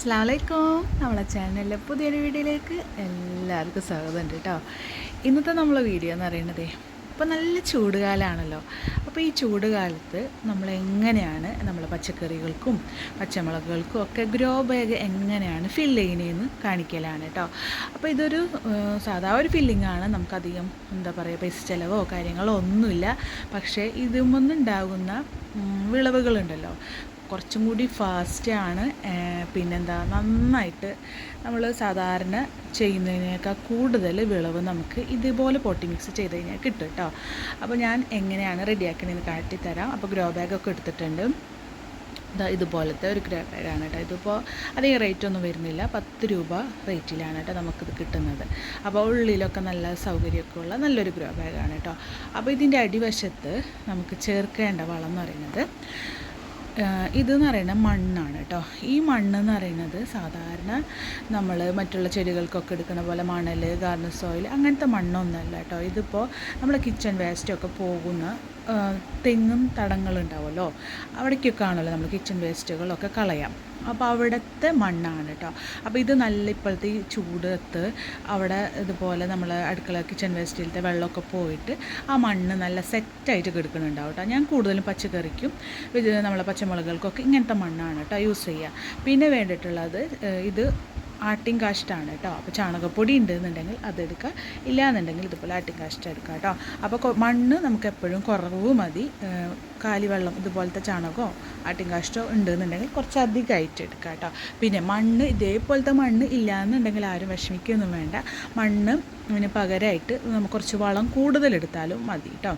അസ്ലാമലൈക്കും നമ്മളെ ചാനലിലെ പുതിയൊരു വീഡിയോയിലേക്ക് എല്ലാവർക്കും സ്വാഗതം ഉണ്ട് കേട്ടോ. ഇന്നത്തെ നമ്മളെ വീഡിയോ എന്ന് പറയുന്നത് ഇപ്പോൾ നല്ല ചൂടുകാലമാണല്ലോ അപ്പോൾ ഈ ചൂടുകാലത്ത് നമ്മൾ എങ്ങനെയാണ് നമ്മളെ പച്ചക്കറികൾക്കും പച്ചമുളകുകൾക്കും ഒക്കെ ഗ്രോ ബാഗ് എങ്ങനെയാണ് ഫില്ല് ചെയ്യുന്നതെന്ന് കാണിക്കലാണ് കേട്ടോ. അപ്പോൾ ഇതൊരു സാധാ ഒരു ഫില്ലിംഗ് ആണ്. നമുക്കധികം എന്താ പറയുക പൈസ ചിലവോ കാര്യങ്ങളോ ഒന്നുമില്ല. പക്ഷേ ഇതുമൊന്നുണ്ടാകുന്ന വിളവുകളുണ്ടല്ലോ. കുറച്ചും കൂടി ഫാസ്റ്റാണ് പിന്നെന്താ നന്നായിട്ട് നമ്മൾ സാധാരണ ചെയ്യുന്നതിനേക്കാൾ കൂടുതൽ വിളവ് നമുക്ക് ഇതുപോലെ പൊട്ടി മിക്സ് ചെയ്ത് കഴിഞ്ഞാൽ കിട്ടും കേട്ടോ അപ്പോൾ ഞാൻ എങ്ങനെയാണ് റെഡിയാക്കണതെന്ന് കാട്ടിത്തരാം. അപ്പോൾ ഗ്രോ ബാഗൊക്കെ എടുത്തിട്ടുണ്ട്. ഇതാ ഇതുപോലത്തെ ഒരു ഗ്രോ ബാഗാണ് കേട്ടോ ഇതിപ്പോൾ അധികം റേറ്റ് ഒന്നും വരുന്നില്ല. പത്ത് രൂപ റേറ്റിലാണ് കേട്ടോ നമുക്കിത് കിട്ടുന്നത്. അപ്പോൾ ഉള്ളിലൊക്കെ നല്ല സൗകര്യമൊക്കെ ഉള്ള നല്ലൊരു ഗ്രോ ബാഗാണ് കേട്ടോ അപ്പോൾ ഇതിന്റെ അടിവശത്ത് നമുക്ക് ചേർക്കേണ്ട വളം എന്ന് പറയുന്നത് ഇതെന്ന് പറയുന്നത് മണ്ണാണ് കേട്ടോ. ഈ മണ്ണ് എന്ന് പറയുന്നത് സാധാരണ നമ്മൾ മറ്റുള്ള ചെടികൾക്കൊക്കെ എടുക്കുന്ന പോലെ മണൽ ഗാർഡൻ സോയിൽ അങ്ങനത്തെ മണ്ണൊന്നുമല്ല കേട്ടോ. ഇതിപ്പോൾ നമ്മൾ കിച്ചൺ വേസ്റ്റൊക്കെ പോകുന്ന തെങ്ങും തടങ്ങളുണ്ടാവുമല്ലോ അവിടേക്കൊക്കെ ആണല്ലോ നമ്മൾ കിച്ചൺ വേസ്റ്റുകളൊക്കെ കളയാം. അപ്പോൾ അവിടുത്തെ മണ്ണാണ് കേട്ടോ. അപ്പോൾ ഇത് നല്ല ഇപ്പോഴത്തെ ഈ ചൂടത്ത് അവിടെ ഇതുപോലെ നമ്മൾ അടുക്കള കിച്ചൺ വേസ്റ്റിലത്തെ വെള്ളമൊക്കെ പോയിട്ട് ആ മണ്ണ് നല്ല സെറ്റായിട്ട് കിടക്കുന്നുണ്ടാവും കേട്ടോ. ഞാൻ കൂടുതലും പച്ചക്കറിക്കും നമ്മളെ പച്ചമുളകുകൾക്കൊക്കെ ഇങ്ങനത്തെ മണ്ണാണ് കേട്ടോ യൂസ് ചെയ്യുക. പിന്നെ വേണ്ടിയിട്ടുള്ളത് ഇത് ആട്ടിൻ കാഷ്ടാണ് കേട്ടോ. അപ്പോൾ ചാണകപ്പൊടി ഉണ്ടെന്നുണ്ടെങ്കിൽ അതെടുക്കുക ഇല്ലാന്നുണ്ടെങ്കിൽ ഇതുപോലെ ആട്ടിൻ കാഷ്ടം എടുക്കുക കേട്ടോ. അപ്പോൾ മണ്ണ് നമുക്ക് എപ്പോഴും കുറവ് മതി. കാലിവെള്ളം ഇതുപോലത്തെ ചാണകമോ ആട്ടിൻ കാഷ്ടോ ഉണ്ടെന്നുണ്ടെങ്കിൽ കുറച്ച് അധികമായിട്ട് എടുക്കുക കേട്ടോ. പിന്നെ മണ്ണ് ഇതേപോലത്തെ മണ്ണ് ഇല്ലാന്നുണ്ടെങ്കിൽ ആരും വിഷമിക്കുകയൊന്നും വേണ്ട. മണ്ണ് ഇതിന് പകരമായിട്ട് നമുക്ക് കുറച്ച് വളം കൂടുതലെടുത്താലും മതി കേട്ടോ.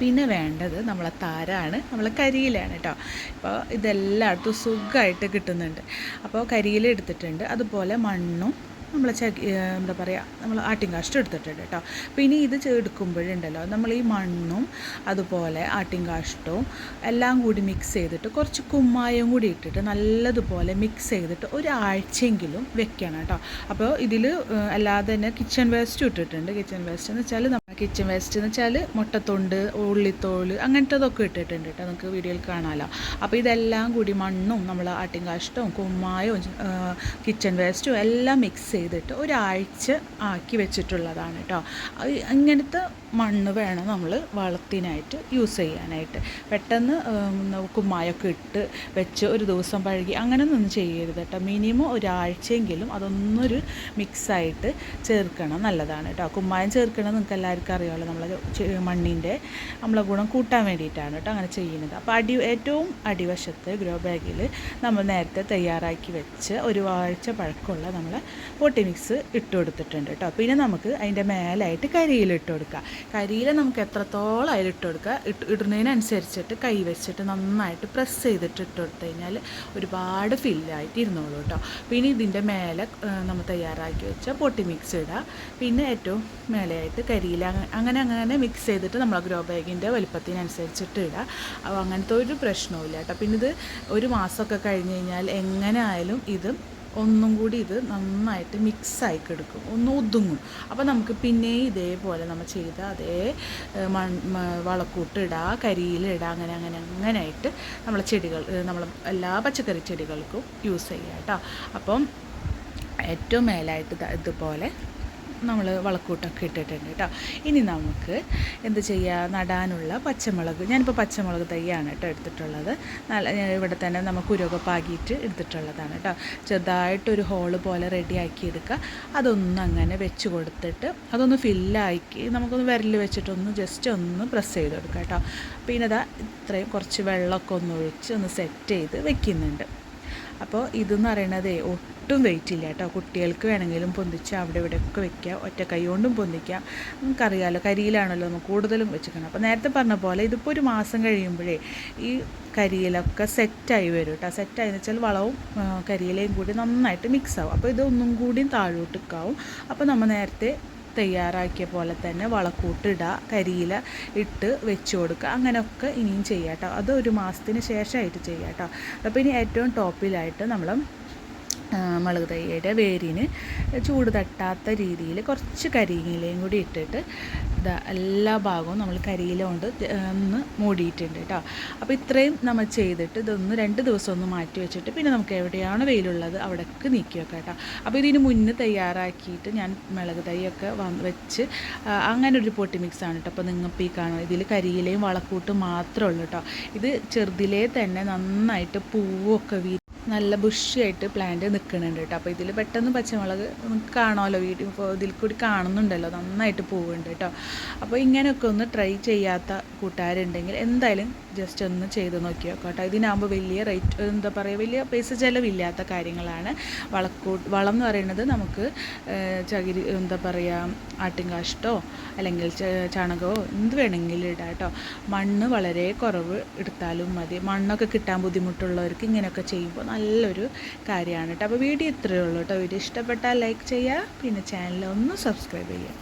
പിന്നെ വേണ്ടത് നമ്മളെ താരാണ് നമ്മളെ കരിയിലാണ് കേട്ടോ അപ്പോൾ ഇതെല്ലായിടത്തും സുഖമായിട്ട് കിട്ടുന്നുണ്ട്. അപ്പോൾ കരിയിൽ എടുത്തിട്ടുണ്ട് അതുപോലെ മണ്ണും നമ്മൾ ചകി എന്താ പറയുക നമ്മൾ ആട്ടിൻകാഷ്ടം എടുത്തിട്ടുണ്ട് കേട്ടോ അപ്പോൾ ഇനി ഇത് എടുക്കുമ്പോഴുണ്ടല്ലോ നമ്മൾ ഈ മണ്ണും അതുപോലെ ആട്ടിൻകാഷ്ടവും എല്ലാം കൂടി മിക്സ് ചെയ്തിട്ട് കുറച്ച് കുമ്മായം കൂടി ഇട്ടിട്ട് നല്ലതുപോലെ മിക്സ് ചെയ്തിട്ട് ഒരാഴ്ചയെങ്കിലും വെക്കണം കേട്ടോ അപ്പോൾ ഇതിൽ അല്ലാതെ തന്നെ കിച്ചൺ വേസ്റ്റ് ഇട്ടിട്ടുണ്ട്. കിച്ചൺ വേസ്റ്റ് എന്ന് വെച്ചാൽ കിച്ചൺ വേസ്റ്റ് എന്ന് വെച്ചാൽ മുട്ടത്തൊണ്ട് ഉള്ളിത്തോൾ അങ്ങനത്തതൊക്കെ ഇട്ടിട്ടുണ്ട് കേട്ടോ. നമുക്ക് വീഡിയോയിൽ കാണാമല്ലോ അപ്പോൾ ഇതെല്ലാം കൂടി മണ്ണും നമ്മൾ ആട്ടിൻകാഷ്ടവും കുമ്മായവും കിച്ചൺ വേസ്റ്റും എല്ലാം മിക്സ് ചെയ്തിട്ട് ഒരാഴ്ച ആക്കി വെച്ചിട്ടുള്ളതാണ് കേട്ടോ. ഇങ്ങനത്തെ മണ്ണ് വേണം നമ്മൾ വളത്തിനായിട്ട് യൂസ് ചെയ്യാനായിട്ട്. പെട്ടെന്ന് കുമ്മായൊക്കെ ഇട്ട് വെച്ച് ഒരു ദിവസം പഴകി അങ്ങനെയൊന്നും ചെയ്യരുത് കേട്ടോ. മിനിമം ഒരാഴ്ചയെങ്കിലും അതൊന്നൊരു മിക്സായിട്ട് ചേർക്കണം. നല്ലതാണ് കേട്ടോ. കുമ്മായം ചേർക്കണം നിങ്ങൾക്ക് എല്ലാവർക്കും അറിയാമല്ലോ നമ്മൾ മണ്ണിന്റെ നമ്മളെ ഗുണം കൂട്ടാൻ വേണ്ടിയിട്ടാണ് കേട്ടോ അങ്ങനെ ചെയ്യുന്നത്. അപ്പോൾ അടി ഏറ്റവും അടിവശത്ത് ഗ്രോ ബാഗിൽ നമ്മൾ നേരത്തെ തയ്യാറാക്കി വെച്ച് ഒരു ആഴ്ച പഴക്കമുള്ള നമ്മൾ പൊട്ടി മിക്സ് ഇട്ട് കൊടുത്തിട്ടുണ്ട് കേട്ടോ. പിന്നെ നമുക്ക് അതിന്റെ മേലായിട്ട് കരിയില ഇട്ട് കൊടുക്കുക കരിയിൽ നമുക്ക് എത്രത്തോളം അതിൽ ഇട്ട് കൊടുക്കുക ഇട്ട് ഇടുന്നതിനനുസരിച്ചിട്ട് കൈ വെച്ചിട്ട് നന്നായിട്ട് പ്രസ് ചെയ്തിട്ട് ഇട്ട് കൊടുത്തു കഴിഞ്ഞാൽ ഒരുപാട് ഫില്ലായിട്ട് ഇരുന്നോളൂ കേട്ടോ. പിന്നെ ഇതിന്റെ മേലെ നമ്മൾ തയ്യാറാക്കി വെച്ച പൊട്ടി മിക്സ് ഇടുക പിന്നെ ഏറ്റവും മേലെയായിട്ട് കരിയില അങ്ങനെ അങ്ങനെ മിക്സ് ചെയ്തിട്ട് നമ്മൾ ഗ്രോ ബാഗിന്റെ വലിപ്പത്തിനനുസരിച്ചിട്ട് ഇടുക അപ്പോൾ അങ്ങനത്തെ ഒരു പ്രശ്നവും ഇല്ല കേട്ടോ. പിന്നെ ഇത് ഒരു മാസമൊക്കെ കഴിഞ്ഞ് കഴിഞ്ഞാൽ എങ്ങനെ ആയാലും ഇത് ഒന്നും കൂടി ഇത് നന്നായിട്ട് മിക്സായി കിടക്കും. ഒന്ന് ഒതുങ്ങും. അപ്പോൾ നമുക്ക് പിന്നെയും ഇതേപോലെ നമ്മൾ ചെയ്ത അതേ മൺ മ- വളക്കൂട്ട് ഇടുക കരിയിലിടുക അങ്ങനെ അങ്ങനെ അങ്ങനെ ആയിട്ട് നമ്മളെ ചെടികൾ നമ്മൾ എല്ലാ പച്ചക്കറി ചെടികൾക്കും യൂസ് ചെയ്യുക കേട്ടോ. അപ്പം ഏറ്റവും മേലായിട്ട് ഇതുപോലെ നമ്മൾ വളക്കൂട്ടൊക്കെ ഇട്ടിട്ടുണ്ട് കേട്ടോ. ഇനി നമുക്ക് എന്ത് ചെയ്യുക നടാനുള്ള പച്ചമുളക്. ഞാനിപ്പോൾ പച്ചമുളക് തൈയാണ് കേട്ടോ എടുത്തിട്ടുള്ളത്. നല്ല ഇവിടെ തന്നെ നമുക്ക് ഉരുവൊക്കെ പാകിയിട്ട് എടുത്തിട്ടുള്ളതാണ് കേട്ടോ. ചെറുതായിട്ടൊരു ഹോൾ പോലെ റെഡിയാക്കി എടുക്കുക. അതൊന്ന് അങ്ങനെ വെച്ച് കൊടുത്തിട്ട് അതൊന്ന് ഫില്ലാക്കി നമുക്കൊന്ന് വിരൽ വെച്ചിട്ടൊന്ന് ജസ്റ്റ് ഒന്ന് പ്രസ് ചെയ്ത് കൊടുക്കുക കേട്ടോ. പിന്നെ ഇതാ ഇത്രയും കുറച്ച് വെള്ളമൊക്കെ ഒന്ന് ഒഴിച്ച് ഒന്ന് സെറ്റ് ചെയ്ത് വെക്കുന്നുണ്ട്. അപ്പോൾ ഇതെന്ന് പറയണതേ ഒട്ടും വെയിറ്റ് ഇല്ല കേട്ടോ. കുട്ടികൾക്ക് വേണമെങ്കിലും പൊന്തിച്ച് അവിടെ ഇവിടെ ഒക്കെ വെക്കുക ഒറ്റ കൈ കൊണ്ടും പൊന്തിക്കാം. നമുക്കറിയാമല്ലോ കരിയിലാണല്ലോ നമുക്ക് കൂടുതലും വെച്ചിരിക്കണം അപ്പോൾ നേരത്തെ പറഞ്ഞ പോലെ ഇതിപ്പോൾ ഒരു മാസം കഴിയുമ്പോഴേ ഈ കരിയിലൊക്കെ സെറ്റായി വരും കേട്ടോ. സെറ്റായി വെച്ചാൽ വളവും കരിയിലയും കൂടി നന്നായിട്ട് മിക്സ് ആവും. അപ്പോൾ ഇതൊന്നും കൂടി താഴോട്ടേക്കാവും അപ്പോൾ നമ്മൾ നേരത്തെ തയ്യാറാക്കിയ പോലെ തന്നെ വളക്കൂട്ടിടുക കരിയില ഇട്ട് വെച്ച് കൊടുക്കുക അങ്ങനെയൊക്കെ ഇനിയും ചെയ്യാം കേട്ടോ അത് ഒരു മാസത്തിന് ശേഷമായിട്ട് ചെയ്യാം കേട്ടോ അപ്പോൾ ഇനി ഏറ്റവും ടോപ്പിലായിട്ട് നമ്മൾ മുളക് തൈയുടെ വേരിന് ചൂട് തട്ടാത്ത രീതിയിൽ കുറച്ച് കരിയിലയും കൂടി ഇട്ടിട്ട് ഇതാ എല്ലാ ഭാഗവും നമ്മൾ കരിയില കൊണ്ട് ഒന്ന് മൂടിയിട്ടുണ്ട് കേട്ടോ അപ്പോൾ ഇത്രയും നമ്മൾ ചെയ്തിട്ട് ഇതൊന്ന് രണ്ട് ദിവസം ഒന്ന് മാറ്റി വെച്ചിട്ട് പിന്നെ നമുക്ക് എവിടെയാണ് വെയിലുള്ളത് അവിടേക്ക് നീക്കി വെക്കാം കേട്ടോ അപ്പോൾ ഇതിന് മുന്നേ തയ്യാറാക്കിയിട്ട് ഞാൻ മുളക് തൈയൊക്കെ വന്ന് വെച്ച് അങ്ങനെ ഒരു പൊട്ടി മിക്സ് ആണ് കേട്ടോ അപ്പോൾ നിങ്ങൾക്ക് ഈ കാണുക ഇതിൽ കരിയിലയും വളക്കൂട്ടും മാത്രമേ ഉള്ളൂ കേട്ടോ ഇത് ചെറുതിലേ തന്നെ നന്നായിട്ട് പൂവൊക്കെ വീ നല്ല ബുഷിയായിട്ട് പ്ലാന്റ് നിൽക്കുന്നുണ്ട് കേട്ടോ. അപ്പോൾ ഇതിൽ പെട്ടെന്ന് പച്ചമുളക് നമുക്ക് കാണാമല്ലോ വീട്ടിൽ. ഇപ്പോൾ ഇതിൽ കൂടി കാണുന്നുണ്ടല്ലോ. നന്നായിട്ട് പോവുന്നുണ്ട് കേട്ടോ. അപ്പോൾ ഇങ്ങനെയൊക്കെ ഒന്ന് ട്രൈ ചെയ്യാത്ത കൂട്ടുകാരുണ്ടെങ്കിൽ എന്തായാലും ജസ്റ്റ് ഒന്ന് ചെയ്ത് നോക്കി നോക്കാം കേട്ടോ. ഇതിനാകുമ്പോൾ വലിയ റേറ്റ് എന്താ പറയുക വലിയ പൈസ ചിലവില്ലാത്ത കാര്യങ്ങളാണ്. വളക്കൂ വളം എന്ന് പറയുന്നത് നമുക്ക് ചകിരി എന്താ പറയുക ആട്ടിൻകാഷ്ടോ അല്ലെങ്കിൽ ചാണകമോ എന്ത് വേണമെങ്കിലും ഇടാം കേട്ടോ. മണ്ണ് വളരെ കുറവ് എടുത്താലും മതി. മണ്ണൊക്കെ കിട്ടാൻ ബുദ്ധിമുട്ടുള്ളവർക്ക് ഇങ്ങനെയൊക്കെ ചെയ്യുമ്പോൾ നല്ലൊരു കാര്യമാണ് കേട്ടോ. അപ്പോൾ വീഡിയോ ഇത്രയേ ഉള്ളൂ കേട്ടോ. വീഡിയോ ഇഷ്ടപ്പെട്ടാൽ ലൈക്ക് ചെയ്യുക. പിന്നെ ചാനൽ ഒന്ന് സബ്സ്ക്രൈബ് ചെയ്യുക.